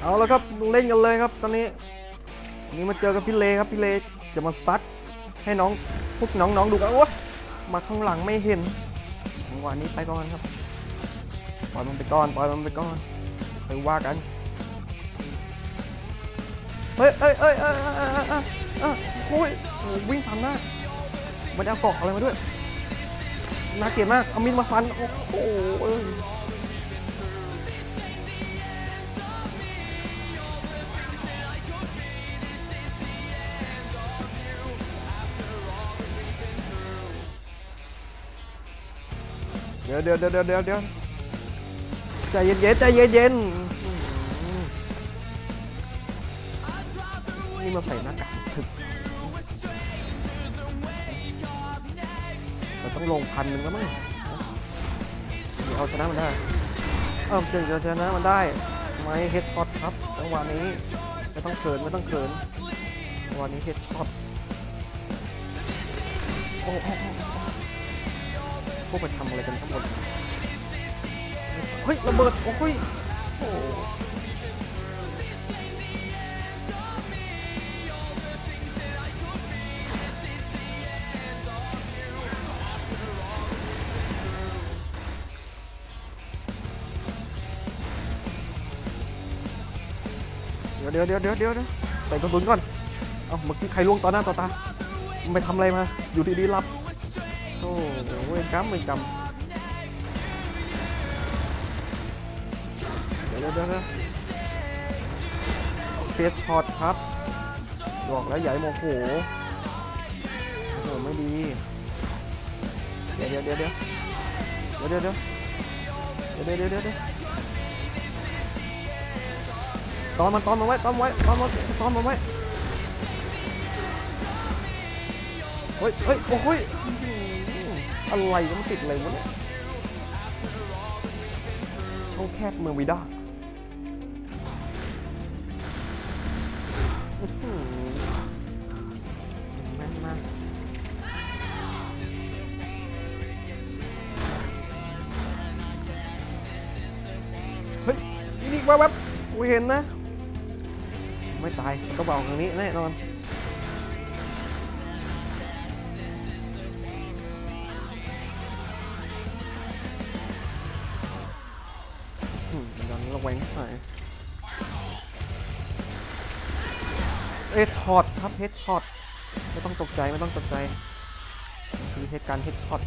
เอาแล้วครับเล่นกันเลยครับตอนนี้นี่มาเจอกับพี่เลครับพี่เลจะมาซัดให้น้องพวกน้องๆดูกันโอ้มาข้างหลังไม่เห็นจังหวะนี้ไปก่อนครับปล่อยมันไปก่อนปล่อยมันไปก่อนไปว่ากันเฮ้ยเฮ้ยเฮ้ยเฮ้ยเฮ้ยโอ้ยวิ่งผ่านหน้ามันเอาเกาะอะไรมาด้วยน่าเกลียดมากเอามีดมาฟันโอ้โห ดี๋ยวเดี๋ยวเดี๋ยวเดี๋ยวเดี๋ยวเดียวใจเย็นเย็นๆใจเย็นเย็นนี่มาใส่หน้ากากถึกเราต้องลงพันหนึ่งแล้วมั้งเดี๋ยวเอาชนะมันได้เออถึงจะชนะมันได้ไม่เฮดช็อตครับจังหวะนี้ไม่ต้องเขินไม่ต้องเขินจังหวะนี้เฮดช็อตโอ้โอ้โอ้โอ้ พวกไปทำอะไรกันทั้งหมดเฮ้ยระเบิด โอ้ยโอ้เดี๋ยวเดี๋ยวเดี๋ยวเดี๋ยวเดี๋ยวใส่กระสุนก่อน เอ้าเมื่อกี้ใครล่วงต่อหน้าต่อตามันไปทำอะไรมา อยู่ดีๆรับ โอ้เวรกรรมเวรกรรมเดี๋ยวเดี๋ยวเดี๋ยวเฟสช็อตครับบอกแล้วใหญ่โมโหโอ้โหไม่ดีเดี๋ยวเดี๋ยวเดี๋ยวเดี๋ยวเดี๋ยวเดี๋ยวเดี๋ยวเดี๋ยวเดี๋ยวเดี๋ยวเดี๋ยวตอนมันตอนมันไว้ตอนไว้ตอนมันตอนมันไว้เฮ้ยเฮ้ยโอ้ย อะไรก็มันติดอะไรวะเนี่ยช่องแคบเมืองวิด้าแม่นมากเฮ้ยนี่แวบๆกูเห็นนะ ไม่ตายต้องเบาทางนี้แน่นอน มย้อนระแวงหน่อยเอช็อตครับเฮดช็อตไม่ต้องตกใจไม่ต้องตกใจคือเหตุการณ์เฮดช็อต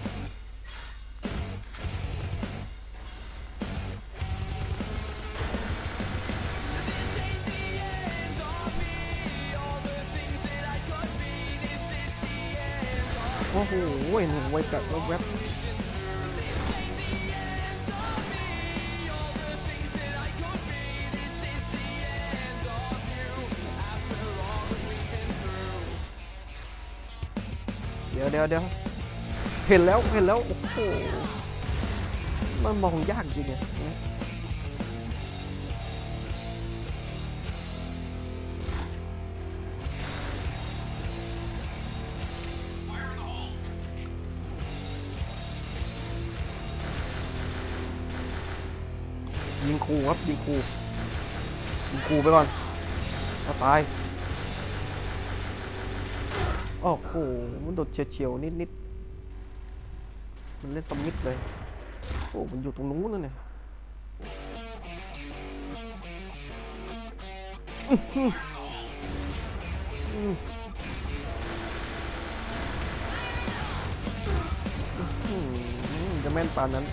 โอ้โหหนูไวกับแวบ ดี๋ยวเดี๋ยวเดี๋ยวเห็นแล้วเห็นแล้วโอ้โหมันมองยากจริงเนี่ยยิงคูครับยิงคูยิงคูไปก่อนถ้าตาย โอ้โหมันโดดเฉียวๆนิดๆ มันเล่นสมิธเลย โอ้ มันอยู่ตรงนู้นนะเนี่ยจะแม่นปานนั้น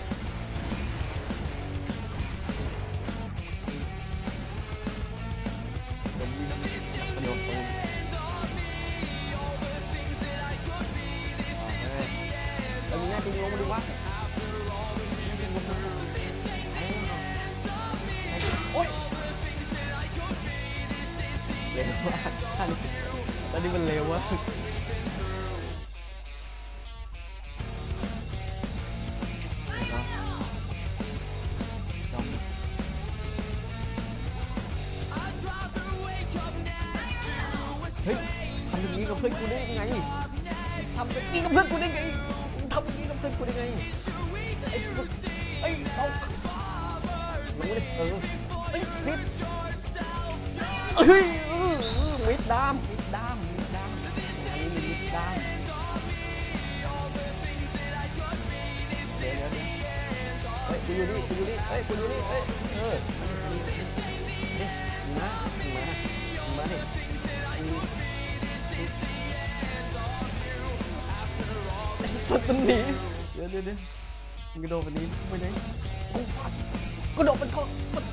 เพื่อนกูได้ยังไงทำอย่างนี้กับเพื่อนกูได้ไงมึงทำอย่างนี้กับเพื่อนกูได้ไงไอ้พวกไอ้เอารู้เออไอ้ยนิดเฮ้ยอื้ออื้อมิดดามมิดดามมิดดามอันนี้มิดดามเดี๋ยวเดี๋ยวเฮ้ยกูอยู่นี่กูอยู่นี่เฮ้ยกูอยู่นี่เฮ้ยเออมามามาดิ มันมันหนีเดี๋ยวเดี๋ยวเดี๋ยวมันกระโดดไปนี้ไปไหนกูปัดกระโดดมันเขามัน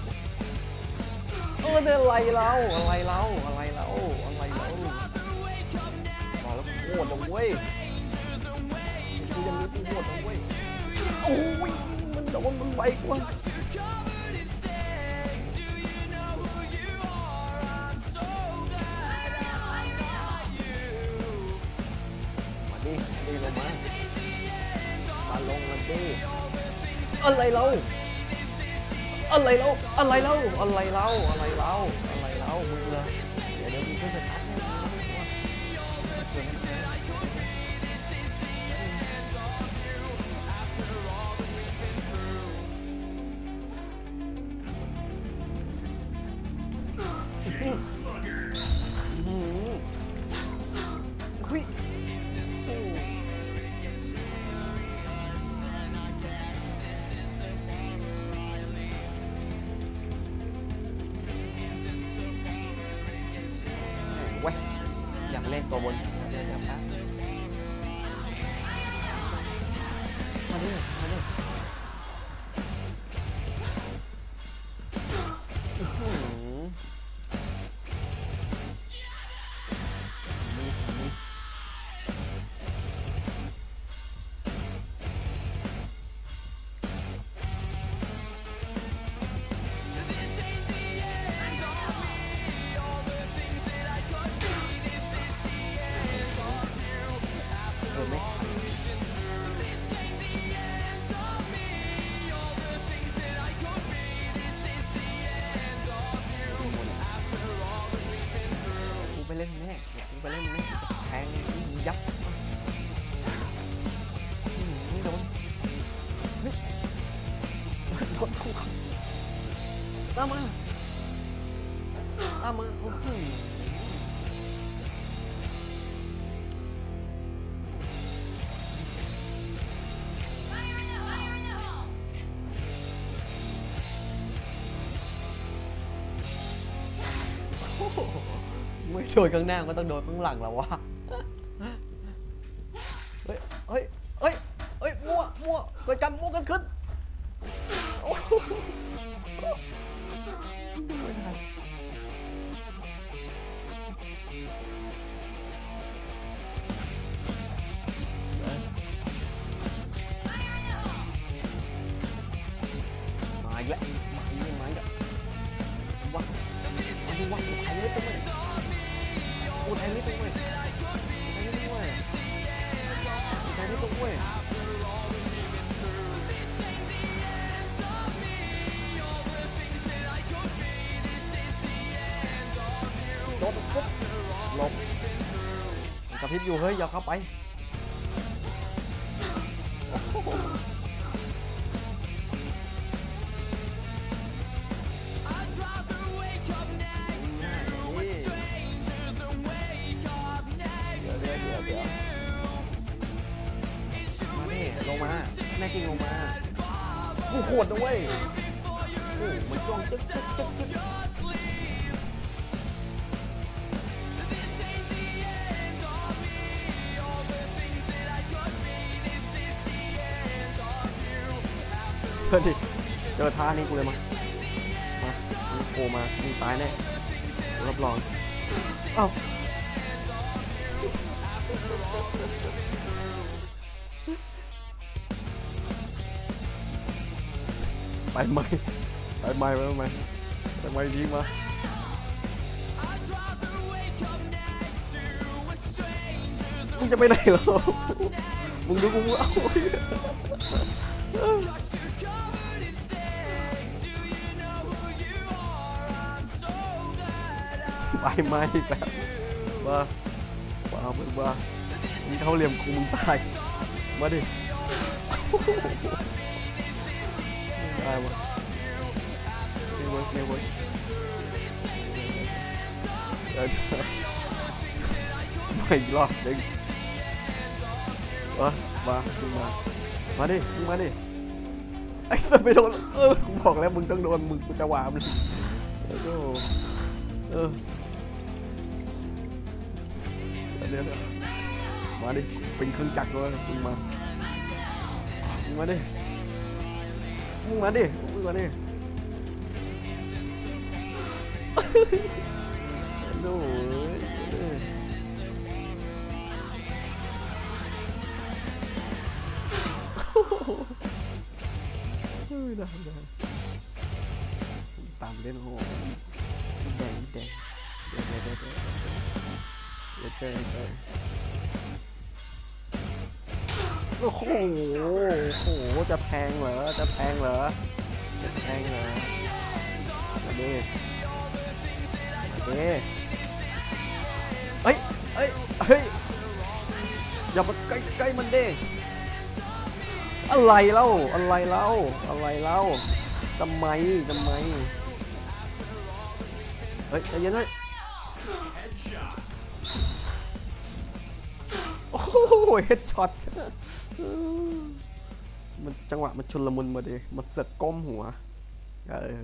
เออเนี่ยอะไรเราอะไรเราอะไรเราอะไรเรามาแล้วโคตรนะเว้ยกูยังมีกูโคตรนะเว้ยโอ้ยมันโดนมันไวกว่ามา อะไรเราอะไรเราอะไรเราอะไรเราอะไรเรา อยากเไม่โดนข้างหน้าก็ต้องโดนข้างหลังแล้ววะ มาดูว่ากูไทยเล็บตรงไหนกูไทยเล็บตรงไหนไทยเล็บตรงไหนไทยเล็บตรงไหนโดนปุ๊บลบกระพริบอยู่เฮ้ยอย่าเข้าไป ลงมาแน่จริงลงมากูโหดนะเว้ยโอ้มันจ้องจึ๊กจึ๊กจึ๊กจึ๊กเพื่อนดิเจอท่านี้กูเลยมา มามึงโผล่มามึงตายแน่รับรอง เอ้า ไปไหมไปไหมไปไหมไปไหมดีมามึงจะไปไหนหรอมึงดูกูเอาไปไหมอีกแล้วมามามึงมามึงเขาเหลี่ยมกูมึงตาย มาดิ วะไม่เวิร์กไม่เวิร์กเออไม่รอบหนึ่งเออมามึงมา มาดิมึงมาดิไอ้มันไปโดนเออกูบอกแล้วมึงต้องโดนมึงกูจะวามเลยเออโธ่เออเดี๋ยวเดี๋ยวมาดิเป็นเครื่องจักรเลยมึงมามึงมาดิ มึงมาดิมึงมาดิโอ้ยเออเฮ้ยได้ได้ตา โอ้โห โอ้โห จะแพงเหรอ จะแพงเหรอ จะแพงเหรอมาดิมาดิเฮ้ยเฮ้ย เฮ้ย อย่ามาใกล้ใกล้มันเดิอะไรเล่า อะไรเล่า อะไรเล่าทำไมทำไม เฮ้ยใจเย็นเฮ้ยโอ้โหเฮดช็อต มันจังหวะมันชุลมุนมาดิ มันเสือกก้มหัว เออ